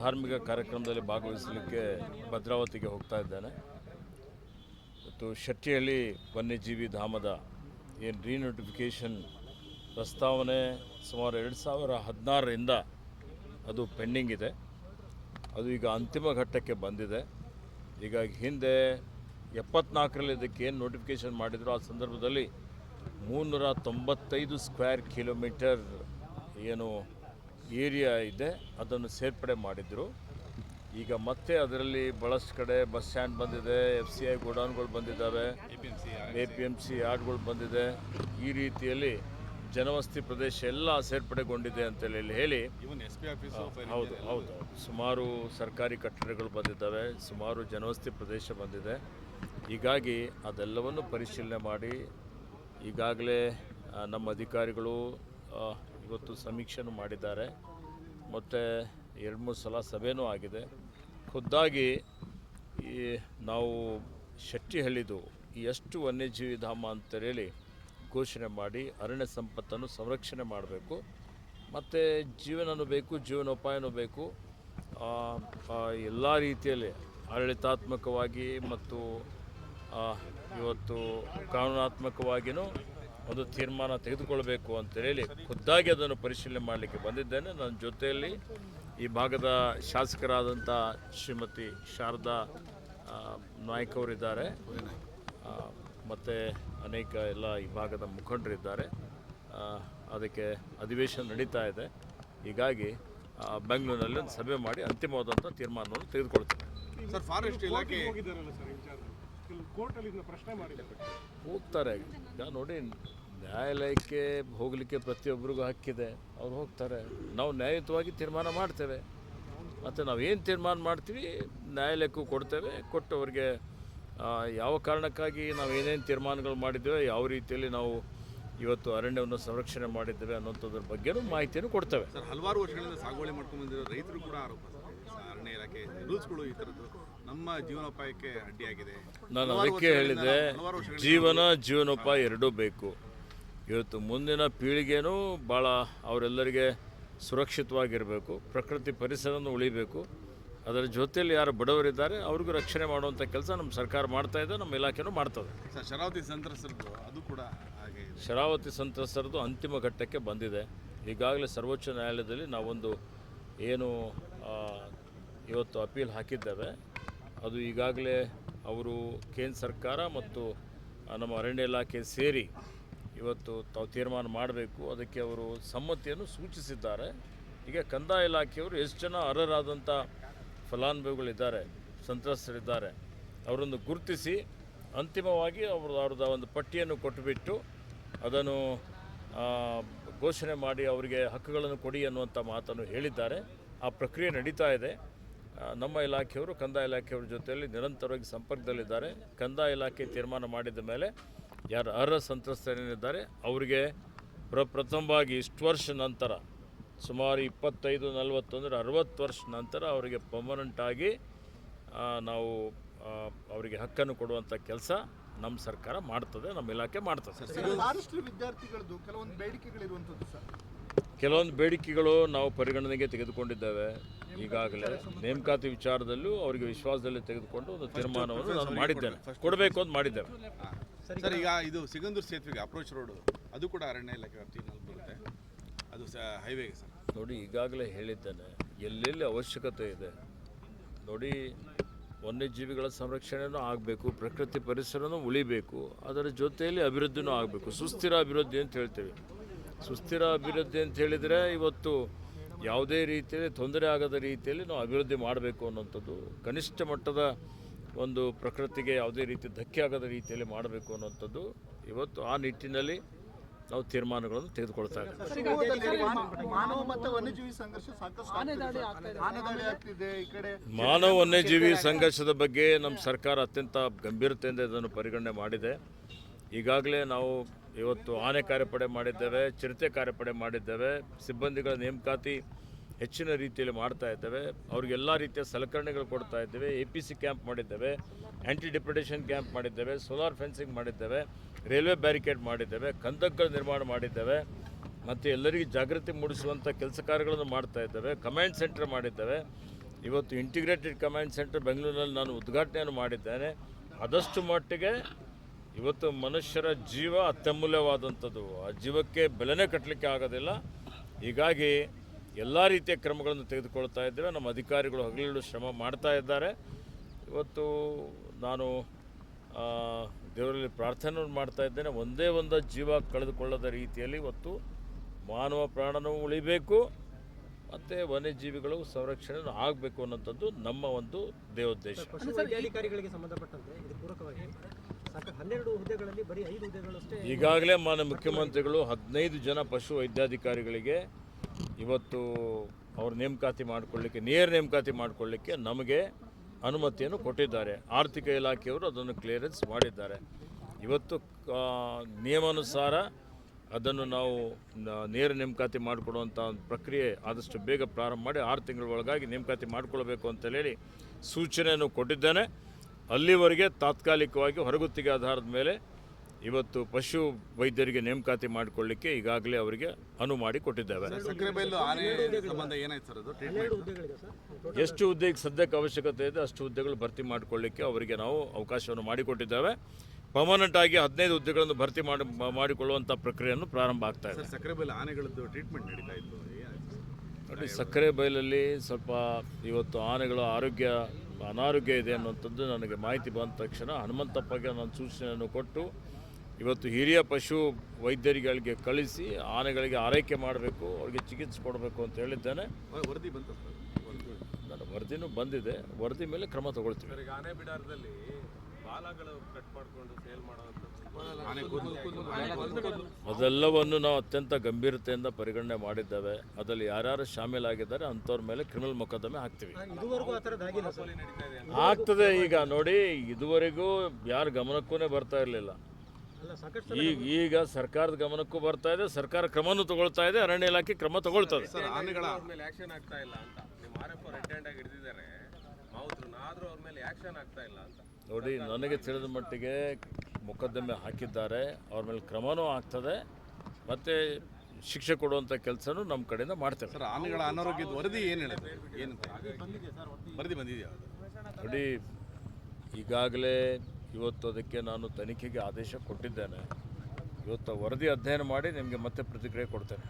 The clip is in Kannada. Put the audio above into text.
ಧಾರ್ಮಿಕ ಕಾರ್ಯಕ್ರಮದಲ್ಲಿ ಭಾಗವಹಿಸಲಿಕ್ಕೆ ಭದ್ರಾವತಿಗೆ ಹೋಗ್ತಾ ಇದ್ದೇನೆ. ಮತ್ತು ಶೆಟ್ಟಿಹಳ್ಳಿ ವನ್ಯಜೀವಿ ಧಾಮದ ಏನು ರೀನೋಟಿಫಿಕೇಷನ್ ಪ್ರಸ್ತಾವನೆ ಸುಮಾರು ಎರಡು ಸಾವಿರ ಹದಿನಾರರಿಂದ ಅದು ಪೆಂಡಿಂಗ್ ಇದೆ. ಅದು ಈಗ ಅಂತಿಮ ಘಟ್ಟಕ್ಕೆ ಬಂದಿದೆ. ಈಗ ಹಿಂದೆ ಎಪ್ಪತ್ನಾಲ್ಕರಲ್ಲಿ ಇದಕ್ಕೆ ಏನು ನೋಟಿಫಿಕೇಷನ್ ಮಾಡಿದ್ರು ಆ ಸಂದರ್ಭದಲ್ಲಿ ಮೂನ್ನೂರ ತೊಂಬತ್ತೈದು ಸ್ಕ್ವೇರ್ ಕಿಲೋಮೀಟರ್ ಏನು ಏರಿಯಾ ಇದೆ ಅದನ್ನು ಸೇರ್ಪಡೆ ಮಾಡಿದರು. ಈಗ ಮತ್ತೆ ಅದರಲ್ಲಿ ಭಾಳಷ್ಟು ಕಡೆ ಬಸ್ ಸ್ಟ್ಯಾಂಡ್ ಬಂದಿದೆ ಎಫ್ ಸಿ ಐ ಗೋಡೌನ್ಗಳು ಬಂದಿದ್ದಾವೆ ಎ ಪಿ ಎಂ ಸಿ ಯಾರ್ಡ್ಗಳು ಬಂದಿದೆ. ಈ ರೀತಿಯಲ್ಲಿ ಜನವಸ್ತಿ ಪ್ರದೇಶ ಎಲ್ಲ ಸೇರ್ಪಡೆಗೊಂಡಿದೆ ಅಂತೇಳಿ ಇಲ್ಲಿ ಹೇಳಿ. ಇವನ್ ಎಸ್ ಪಿ ಆಫೀಸು ಹೌದು ಹೌದು ಸುಮಾರು ಸರ್ಕಾರಿ ಕಟ್ಟಡಗಳು ಬಂದಿದ್ದಾವೆ ಸುಮಾರು ಜನವಸ್ತಿ ಪ್ರದೇಶ ಬಂದಿದೆ. ಹೀಗಾಗಿ ಅದೆಲ್ಲವನ್ನು ಪರಿಶೀಲನೆ ಮಾಡಿ ಈಗಾಗಲೇ ನಮ್ಮ ಅಧಿಕಾರಿಗಳು ಇವತ್ತು ಸಮೀಕ್ಷೆನೂ ಮಾಡಿದ್ದಾರೆ. ಮತ್ತು ಎರಡು ಮೂರು ಸಲ ಸಭೆನೂ ಆಗಿದೆ. ಖುದ್ದಾಗಿ ಈ ನಾವು ಶೆಟ್ಟಿಹಳ್ಳಿದು ಎಷ್ಟು ವನ್ಯಜೀವಿ ಧಾಮ ಅಂತೇಳಿ ಘೋಷಣೆ ಮಾಡಿ, ಅರಣ್ಯ ಸಂಪತ್ತನ್ನು ಸಂರಕ್ಷಣೆ ಮಾಡಬೇಕು. ಮತ್ತು ಜೀವನನೂ ಬೇಕು, ಜೀವನೋಪಾಯನೂ ಬೇಕು. ಎಲ್ಲ ರೀತಿಯಲ್ಲಿ ಆಡಳಿತಾತ್ಮಕವಾಗಿ ಮತ್ತು ಇವತ್ತು ಕಾನೂನಾತ್ಮಕವಾಗಿಯೂ ಒಂದು ತೀರ್ಮಾನ ತೆಗೆದುಕೊಳ್ಬೇಕು ಅಂತೇಳಿ ಖುದ್ದಾಗಿ ಅದನ್ನು ಪರಿಶೀಲನೆ ಮಾಡಲಿಕ್ಕೆ ಬಂದಿದ್ದೇನೆ. ನನ್ನ ಜೊತೆಯಲ್ಲಿ ಈ ಭಾಗದ ಶಾಸಕರಾದಂಥ ಶ್ರೀಮತಿ ಶಾರದಾ ನಾಯ್ಕ ಅವರಿದ್ದಾರೆ. ಮತ್ತು ಅನೇಕ ಎಲ್ಲ ಈ ಭಾಗದ ಮುಖಂಡರಿದ್ದಾರೆ. ಅದಕ್ಕೆ ಅಧಿವೇಶನ ನಡೀತಾ ಇದೆ. ಹೀಗಾಗಿ ಬೆಂಗಳೂರಿನಲ್ಲಿ ಒಂದು ಸಭೆ ಮಾಡಿ ಅಂತಿಮವಾದಂಥ ತೀರ್ಮಾನವನ್ನು ತೆಗೆದುಕೊಳ್ತೇನೆ. ಸರ್ ಫಾರೆಸ್ಟ್ ಇಲಾಖೆ ಹೋಗಿದ್ದಾರಲ್ಲ ಸರ್ ಇನ್ಚಾರ್ಜ್ ಕೆಲವು ಕೋರ್ಟಲ್ಲಿ ಇದನ್ನ ಪ್ರಶ್ನೆ ಮಾಡಿದ್ದಾರೆ ಹೋಗ್ತಾರೆ. ಈಗ ನೋಡಿ ನ್ಯಾಯಾಲಯಕ್ಕೆ ಹೋಗಲಿಕ್ಕೆ ಪ್ರತಿಯೊಬ್ಬರಿಗೂ ಹಕ್ಕಿದೆ. ಅವ್ರು ಹೋಗ್ತಾರೆ. ನಾವು ನ್ಯಾಯಯುತವಾಗಿ ತೀರ್ಮಾನ ಮಾಡ್ತೇವೆ. ಮತ್ತು ನಾವು ಏನು ತೀರ್ಮಾನ ಮಾಡ್ತೀವಿ ನ್ಯಾಯಾಲಯಕ್ಕೂ ಕೊಡ್ತೇವೆ. ಕೊಟ್ಟು ಅವ್ರಿಗೆ ಯಾವ ಕಾರಣಕ್ಕಾಗಿ ನಾವು ಏನೇನು ತೀರ್ಮಾನಗಳು ಮಾಡಿದ್ದೇವೆ ಯಾವ ರೀತಿಯಲ್ಲಿ ನಾವು ಇವತ್ತು ಅರಣ್ಯವನ್ನು ಸಂರಕ್ಷಣೆ ಮಾಡಿದ್ದೇವೆ ಅನ್ನೋಂಥದ್ರ ಬಗ್ಗೆನೂ ಮಾಹಿತಿಯನ್ನು ಕೊಡ್ತೇವೆ. ಸರ್ ಹಲವಾರು ವರ್ಷಗಳಿಂದ ಸಾಗುವಳಿ ಮಾಡ್ಕೊಂಡು ಬಂದಿರೋ ರೈತರು ಕೂಡ ಆರೋಪ ಅರಣ್ಯ ಇಲಾಖೆ ರೂಲ್ಸ್ಗಳು ಈ ಥರದ್ದು ನಮ್ಮ ಜೀವನೋಪಾಯಕ್ಕೆ ಅಡ್ಡಿಯಾಗಿದೆ. ನಾನು ಅದಕ್ಕೆ ಹೇಳಿದೆ ಜೀವನ ಜೀವನೋಪಾಯ ಎರಡೂ ಬೇಕು. ಇವತ್ತು ಮುಂದಿನ ಪೀಳಿಗೆನೂ ಭಾಳ ಅವರೆಲ್ಲರಿಗೆ ಸುರಕ್ಷಿತವಾಗಿರಬೇಕು ಪ್ರಕೃತಿ ಪರಿಸರವನ್ನು ಉಳಿಬೇಕು. ಅದರ ಜೊತೆಯಲ್ಲಿ ಯಾರು ಬಡವರಿದ್ದಾರೆ ಅವ್ರಿಗೂ ರಕ್ಷಣೆ ಮಾಡುವಂಥ ಕೆಲಸ ನಮ್ಮ ಸರ್ಕಾರ ಮಾಡ್ತಾ ಇದೆ ನಮ್ಮ ಇಲಾಖೆನೂ ಮಾಡ್ತದೆ. ಶರಾವತಿ ಸಂತ್ರಸ್ತರದ್ದು ಅದು ಕೂಡ ಹಾಗೆ ಶರಾವತಿ ಸಂತ್ರಸ್ತರದ್ದು ಅಂತಿಮ ಘಟ್ಟಕ್ಕೆ ಬಂದಿದೆ. ಈಗಾಗಲೇ ಸರ್ವೋಚ್ಚ ನ್ಯಾಯಾಲಯದಲ್ಲಿ ನಾವೊಂದು ಏನು ಇವತ್ತು ಅಪೀಲ್ ಹಾಕಿದ್ದೇವೆ. ಅದು ಈಗಾಗಲೇ ಅವರು ಕೇಂದ್ರ ಸರ್ಕಾರ ಮತ್ತು ನಮ್ಮ ಅರಣ್ಯ ಇಲಾಖೆ ಸೇರಿ ಇವತ್ತು ತಾವು ತೀರ್ಮಾನ ಮಾಡಬೇಕು, ಅದಕ್ಕೆ ಅವರು ಸಮ್ಮತಿಯನ್ನು ಸೂಚಿಸಿದ್ದಾರೆ. ಈಗ ಕಂದಾಯ ಇಲಾಖೆಯವರು ಎಷ್ಟು ಜನ ಅರ್ಹರಾದಂಥ ಫಲಾನುಭವಿಗಳಿದ್ದಾರೆ, ಸಂತ್ರಸ್ತರಿದ್ದಾರೆ, ಅವರನ್ನು ಗುರುತಿಸಿ ಅಂತಿಮವಾಗಿ ಅವ್ರದ್ದು ಅವ್ರದ್ದು ಒಂದು ಪಟ್ಟಿಯನ್ನು ಕೊಟ್ಟುಬಿಟ್ಟು ಅದನ್ನು ಘೋಷಣೆ ಮಾಡಿ ಅವರಿಗೆ ಹಕ್ಕುಗಳನ್ನು ಕೊಡಿ ಅನ್ನುವಂಥ ಮಾತನ್ನು ಹೇಳಿದ್ದಾರೆ. ಆ ಪ್ರಕ್ರಿಯೆ ನಡೀತಾ ಇದೆ. ನಮ್ಮ ಇಲಾಖೆಯವರು, ಕಂದಾಯ ಇಲಾಖೆಯವ್ರ ಜೊತೆಯಲ್ಲಿ ನಿರಂತರವಾಗಿ ಸಂಪರ್ಕದಲ್ಲಿದ್ದಾರೆ. ಕಂದಾಯ ಇಲಾಖೆ ತೀರ್ಮಾನ ಮಾಡಿದ ಮೇಲೆ ಯಾರು ಅರ್ಹ ಸಂತ್ರಸ್ತರೇನಿದ್ದಾರೆ ಅವರಿಗೆ ಪ್ರಪ್ರಥಮವಾಗಿ ಇಷ್ಟು ವರ್ಷ ನಂತರ ಸುಮಾರು ಇಪ್ಪತ್ತೈದು ನಲವತ್ತು ಅಂದರೆ ಅರವತ್ತು ವರ್ಷ ನಂತರ ಅವರಿಗೆ ಪರ್ಮನೆಂಟಾಗಿ ನಾವು ಅವರಿಗೆ ಹಕ್ಕನ್ನು ಕೊಡುವಂಥ ಕೆಲಸ ನಮ್ಮ ಸರ್ಕಾರ ಮಾಡ್ತದೆ ನಮ್ಮ ಇಲಾಖೆ ಮಾಡ್ತದೆ. ವಿದ್ಯಾರ್ಥಿಗಳದ್ದು ಕೆಲವೊಂದು ಬೇಡಿಕೆಗಳಿರುವಂಥದ್ದು ಸರ್. ಕೆಲವೊಂದು ಬೇಡಿಕೆಗಳು ನಾವು ಪರಿಗಣನೆಗೆ ತೆಗೆದುಕೊಂಡಿದ್ದೇವೆ. ಈಗಾಗಲೇ ನೇಮಕಾತಿ ವಿಚಾರದಲ್ಲೂ ಅವರಿಗೆ ವಿಶ್ವಾಸದಲ್ಲಿ ತೆಗೆದುಕೊಂಡು ಒಂದು ತೀರ್ಮಾನವನ್ನು ನಾನು ಮಾಡಿದ್ದೇನೆ. ಕೊಡಬೇಕು ಅಂತ ಮಾಡಿದ್ದೇವೆ. ಸರ್ ಈಗ ಇದು ಸಿಗಂದೂರು ಸೇತುವೆಗೆ ಅಪ್ರೋಚ್ ರೋಡು ಅದು ಕೂಡ ಅರಣ್ಯ ಇಲಾಖೆ ವ್ಯಾಪ್ತಿಯಲ್ಲಿ ಬರುತ್ತೆ. ಅದು ಸ ಹೈವೇಗೆ ಸರ್. ನೋಡಿ ಈಗಾಗಲೇ ಹೇಳಿದ್ದೇನೆ ಎಲ್ಲೆಲ್ಲಿ ಅವಶ್ಯಕತೆ ಇದೆ ನೋಡಿ ವನ್ಯಜೀವಿಗಳ ಸಂರಕ್ಷಣೆನೂ ಆಗಬೇಕು ಪ್ರಕೃತಿ ಪರಿಸರನೂ ಉಳಿಬೇಕು ಅದರ ಜೊತೆಯಲ್ಲಿ ಅಭಿವೃದ್ಧಿನೂ ಆಗಬೇಕು. ಸುಸ್ಥಿರ ಅಭಿವೃದ್ಧಿ ಅಂತ ಹೇಳ್ತೇವೆ. ಸುಸ್ಥಿರ ಅಭಿವೃದ್ಧಿ ಅಂತ ಹೇಳಿದರೆ ಇವತ್ತು ಯಾವುದೇ ರೀತಿಯಲ್ಲಿ ತೊಂದರೆ ಆಗದ ರೀತಿಯಲ್ಲಿ ನಾವು ಅಭಿವೃದ್ಧಿ ಮಾಡಬೇಕು ಅನ್ನೋಂಥದ್ದು ಕನಿಷ್ಠ ಮಟ್ಟದ ಒಂದು ಪ್ರಕೃತಿಗೆ ಯಾವುದೇ ರೀತಿ ಧಕ್ಕೆ ಆಗದ ರೀತಿಯಲ್ಲಿ ಮಾಡಬೇಕು ಅನ್ನೋಂಥದ್ದು ಇವತ್ತು ಆ ನಿಟ್ಟಿನಲ್ಲಿ ನಾವು ತೀರ್ಮಾನಗಳನ್ನು ತೆಗೆದುಕೊಳ್ತಾ ಇದ್ದೇವೆ. ಮಾನವ ವನ್ಯಜೀವಿ ಸಂಘರ್ಷದ ಬಗ್ಗೆ ನಮ್ಮ ಸರ್ಕಾರ ಅತ್ಯಂತ ಗಂಭೀರತೆಯಿಂದ ಇದನ್ನು ಪರಿಗಣನೆ ಮಾಡಿದೆ. ಈಗಾಗಲೇ ನಾವು ಇವತ್ತು ಆನೆ ಕಾರ್ಯಪಡೆ ಮಾಡಿದ್ದೇವೆ ಚಿರತೆ ಕಾರ್ಯಪಡೆ ಮಾಡಿದ್ದೇವೆ ಸಿಬ್ಬಂದಿಗಳ ನೇಮಕಾತಿ ಹೆಚ್ಚಿನ ರೀತಿಯಲ್ಲಿ ಮಾಡ್ತಾ ಇದ್ದೇವೆ. ಅವ್ರಿಗೆಲ್ಲ ರೀತಿಯ ಸಲಕರಣೆಗಳು ಕೊಡ್ತಾ ಇದ್ದೇವೆ. ಎ ಪಿ ಸಿ ಕ್ಯಾಂಪ್ ಮಾಡಿದ್ದೇವೆ. ಆ್ಯಂಟಿ ಡಿಪ್ರೆಡೇಷನ್ ಕ್ಯಾಂಪ್ ಮಾಡಿದ್ದೇವೆ. ಸೋಲಾರ್ ಫೆನ್ಸಿಂಗ್ ಮಾಡಿದ್ದೇವೆ. ರೈಲ್ವೆ ಬ್ಯಾರಿಕೇಡ್ ಮಾಡಿದ್ದೇವೆ. ಕಂದಕಗಳ ನಿರ್ಮಾಣ ಮಾಡಿದ್ದೇವೆ. ಮತ್ತು ಎಲ್ಲರಿಗೂ ಜಾಗೃತಿ ಮೂಡಿಸುವಂಥ ಕೆಲಸ ಕಾರ್ಯಗಳನ್ನು ಮಾಡ್ತಾ ಇದ್ದೇವೆ. ಕಮಾಂಡ್ ಸೆಂಟರ್ ಮಾಡಿದ್ದೇವೆ. ಇವತ್ತು ಇಂಟಿಗ್ರೇಟೆಡ್ ಕಮಾಂಡ್ ಸೆಂಟರ್ ಬೆಂಗಳೂರಿನಲ್ಲಿ ನಾನು ಉದ್ಘಾಟನೆಯನ್ನು ಮಾಡಿದ್ದೇನೆ. ಆದಷ್ಟು ಮಟ್ಟಿಗೆ ಇವತ್ತು ಮನುಷ್ಯರ ಜೀವ ಅತ್ಯಮೂಲ್ಯವಾದಂಥದ್ದು. ಆ ಜೀವಕ್ಕೆ ಬೆಲೆನೇ ಕಟ್ಟಲಿಕ್ಕೆ ಆಗೋದಿಲ್ಲ. ಹೀಗಾಗಿ ಎಲ್ಲ ರೀತಿಯ ಕ್ರಮಗಳನ್ನು ತೆಗೆದುಕೊಳ್ತಾ ಇದ್ದೇವೆ ನಮ್ಮ ಅಧಿಕಾರಿಗಳು ಹಗಲಿರುಳು ಶ್ರಮ ಮಾಡ್ತಾ ಇದ್ದಾರೆ. ಇವತ್ತು ನಾನು ದೇವರಲ್ಲಿ ಪ್ರಾರ್ಥನೆ ಮಾಡ್ತಾ ಇದ್ದೇನೆ. ಒಂದೇ ಒಂದು ಜೀವ ಕಳೆದುಕೊಳ್ಳದ ರೀತಿಯಲ್ಲಿ ಇವತ್ತು ಮಾನವ ಪ್ರಾಣನೂ ಉಳಿಬೇಕು ಮತ್ತು ವನ್ಯಜೀವಿಗಳು ಸಂರಕ್ಷಣೆ ಆಗಬೇಕು ಅನ್ನೋಂಥದ್ದು ನಮ್ಮ ಒಂದು ದೇವೋದ್ದೇಶ ಪಶು ವೈದ್ಯಾಧಿಕಾರಿಗಳಿಗೆ ಸಂಬಂಧಪಟ್ಟಂತೆ ಹನ್ನೆರಡು ಹುದ್ದೆಗಳಲ್ಲಿ ಬರೀ ಐದು ಈಗಾಗಲೇ ಮಾನ್ಯ ಮುಖ್ಯಮಂತ್ರಿಗಳು ಹದಿನೈದು ಜನ ಪಶು ವೈದ್ಯಾಧಿಕಾರಿಗಳಿಗೆ ಇವತ್ತು ಅವ್ರ ನೇಮಕಾತಿ ಮಾಡಿಕೊಳ್ಳಿಕ್ಕೆ, ನೇರ ನೇಮಕಾತಿ ಮಾಡಿಕೊಳ್ಳಿಕ್ಕೆ ನಮಗೆ ಅನುಮತಿಯನ್ನು ಕೊಟ್ಟಿದ್ದಾರೆ. ಆರ್ಥಿಕ ಇಲಾಖೆಯವರು ಅದನ್ನು ಕ್ಲಿಯರೆನ್ಸ್ ಮಾಡಿದ್ದಾರೆ. ಇವತ್ತು ನಿಯಮಾನುಸಾರ ಅದನ್ನು ನಾವು ನೇರ ನೇಮಕಾತಿ ಮಾಡಿಕೊಡುವಂಥ ಒಂದು ಪ್ರಕ್ರಿಯೆ ಆದಷ್ಟು ಬೇಗ ಪ್ರಾರಂಭ ಮಾಡಿ ಆರು ತಿಂಗಳ ಒಳಗಾಗಿ ನೇಮಕಾತಿ ಮಾಡಿಕೊಳ್ಬೇಕು ಅಂತೇಳಿ ಸೂಚನೆಯನ್ನು ಕೊಟ್ಟಿದ್ದೇನೆ. ಅಲ್ಲಿವರೆಗೆ ತಾತ್ಕಾಲಿಕವಾಗಿ ಹೊರಗುತ್ತಿಗೆ ಆಧಾರದ ಮೇಲೆ ಇವತ್ತು ಪಶು ವೈದ್ಯರಿಗೆ ನೇಮಕಾತಿ ಮಾಡಿಕೊಳ್ಳಿಕ್ಕೆ ಈಗಾಗಲೇ ಅವರಿಗೆ ಅನುವು ಮಾಡಿ ಕೊಟ್ಟಿದ್ದೇವೆ. ಸಕ್ಕರೆಬೈಲು ಆನೆ ಸಂಬಂಧ ಏನಾಯ್ತು ಸರ್ ಅದು? ಟ್ರೀಟ್ಮೆಂಟ್ ಹನ್ನೆರಡು ಹುದ್ದೆಗಳಿದೆ ಸರ್. ಎಷ್ಟು ಹುದ್ದೆಗೆ ಸದ್ಯಕ್ಕೆ ಅವಶ್ಯಕತೆ ಇದೆ ಅಷ್ಟು ಹುದ್ದೆಗಳು ಭರ್ತಿ ಮಾಡಿಕೊಳ್ಳಿಕ್ಕೆ ಅವರಿಗೆ ನಾವು ಅವಕಾಶವನ್ನು ಮಾಡಿಕೊಟ್ಟಿದ್ದೇವೆ ಪರ್ಮನೆಂಟ್ ಆಗಿ ಹದಿನೈದು ಹುದ್ದೆಗಳನ್ನು ಭರ್ತಿ ಮಾಡಿ ಮಾಡಿಕೊಳ್ಳುವಂಥ ಪ್ರಕ್ರಿಯೆಯನ್ನು ಪ್ರಾರಂಭ ಆಗ್ತಾ ಇದೆ. ಸರ್ ಸಕ್ಕರೆಬೈಲು ಆನೆಗಳದ್ದು ಟ್ರೀಟ್ಮೆಂಟ್ ನಡೀತಾ ಇತ್ತು. ಏನಾಯ್ತು ನೋಡಿ ಸಕ್ಕರೆ ಬೈಲಲ್ಲಿ ಸ್ವಲ್ಪ ಇವತ್ತು ಆನೆಗಳ ಆರೋಗ್ಯ ಅನಾರೋಗ್ಯ ಇದೆ ಅನ್ನುವಂಥದ್ದು ನನಗೆ ಮಾಹಿತಿ ಬಂದ ತಕ್ಷಣ ಹನುಮಂತಪ್ಪಗೆ ನಾನು ಸೂಚನೆಯನ್ನು ಕೊಟ್ಟು ಇವತ್ತು ಹಿರಿಯ ಪಶು ವೈದ್ಯರುಗಳಿಗೆ ಕಳಿಸಿ ಆನೆಗಳಿಗೆ ಆರೈಕೆ ಮಾಡಬೇಕು ಅವರಿಗೆ ಚಿಕಿತ್ಸೆ ಕೊಡಬೇಕು ಅಂತ ಹೇಳಿದ್ದೇನೆ. ವರದಿ ಬಂತು ನನ್ನ ವರದಿನೂ ಬಂದಿದೆ. ವರದಿ ಮೇಲೆ ಕ್ರಮ ತಗೊಳ್ತೀವಿ. ಆನೆ ಬಿಡಾರದಲ್ಲಿ ಬಾಲಗಳು ಕಟ್ ಮಾಡ್ಕೊಂಡು ಸೇಲ್ ಅದೆಲ್ಲವನ್ನು ನಾವು ಅತ್ಯಂತ ಗಂಭೀರತೆಯಿಂದ ಪರಿಗಣನೆ ಮಾಡಿದ್ದೇವೆ. ಅದರಲ್ಲಿ ಯಾರ್ಯಾರು ಶಾಮೀಲಾಗಿದ್ದಾರೆ ಅಂಥವ್ರ ಮೇಲೆ ಕ್ರಿಮಿನಲ್ ಮೊಕದ್ದಮೆ ಹಾಕ್ತೀವಿ. ಇದುವರೆಗೂ ಆ ಥರದ್ದು ಸರ್. ಆಗ್ತದೆ ಈಗ ನೋಡಿ ಇದುವರೆಗೂ ಯಾರ ಗಮನಕ್ಕೂ ಬರ್ತಾ ಇರಲಿಲ್ಲ. ಈಗ ಈಗ ಸರ್ಕಾರದ ಗಮನಕ್ಕೂ ಬರ್ತಾ ಇದೆ ಸರ್ಕಾರ ಕ್ರಮನೂ ತಗೊಳ್ತಾ ಇದೆ ಅರಣ್ಯ ಇಲಾಖೆ ಕ್ರಮ ತಗೊಳ್ತದೆ. ಸರ್ ಆನೆಗಳ ಅವ್ರ ಮೇಲೆ ಆಕ್ಷನ್ ಆಗ್ತಾ ಇಲ್ಲ ಅಂತ. ನಿಮ್ಮ ಆರ್ ಎಫ್ ರೆಡ್ ಹ್ಯಾಂಡ್ ಆಗಿ ಹಿಡಿದಿದ್ದಾರೆ ಮಾವುತ್ರನ್ನ ಆದ್ರೂ ಅವ್ರ ಮೇಲೆ ಆಕ್ಷನ್ ಆಗ್ತಾ ಇಲ್ಲ ಅಂತ. ನೋಡಿ ನನಗೆ ತಿಳಿದ ಮಟ್ಟಿಗೆ ಮೊಕದ್ದಮೆ ಹಾಕಿದ್ದಾರೆ ಅವ್ರ ಮೇಲೆ ಕ್ರಮನೂ ಆಗ್ತದೆ ಮತ್ತು ಶಿಕ್ಷೆ ಕೊಡುವಂಥ ಕೆಲಸನೂ ನಮ್ಮ ಕಡೆಯಿಂದ ಮಾಡ್ತೇವೆ. ಸರ್ ಆನೆಗಳ ಅನಾರೋಗ್ಯದ ವರದಿ ಏನು ಹೇಳುತ್ತೆ? ಏನು ವರದಿ ಬಂದಿದೆಯಾ ನೋಡಿ ಈಗಾಗಲೇ ಇವತ್ತು ಅದಕ್ಕೆ ನಾನು ತನಿಖೆಗೆ ಆದೇಶ ಕೊಟ್ಟಿದ್ದೇನೆ. ಇವತ್ತು ವರದಿ ಅಧ್ಯಯನ ಮಾಡಿ ನಿಮಗೆ ಮತ್ತೆ ಪ್ರತಿಕ್ರಿಯೆ ಕೊಡ್ತೇನೆ.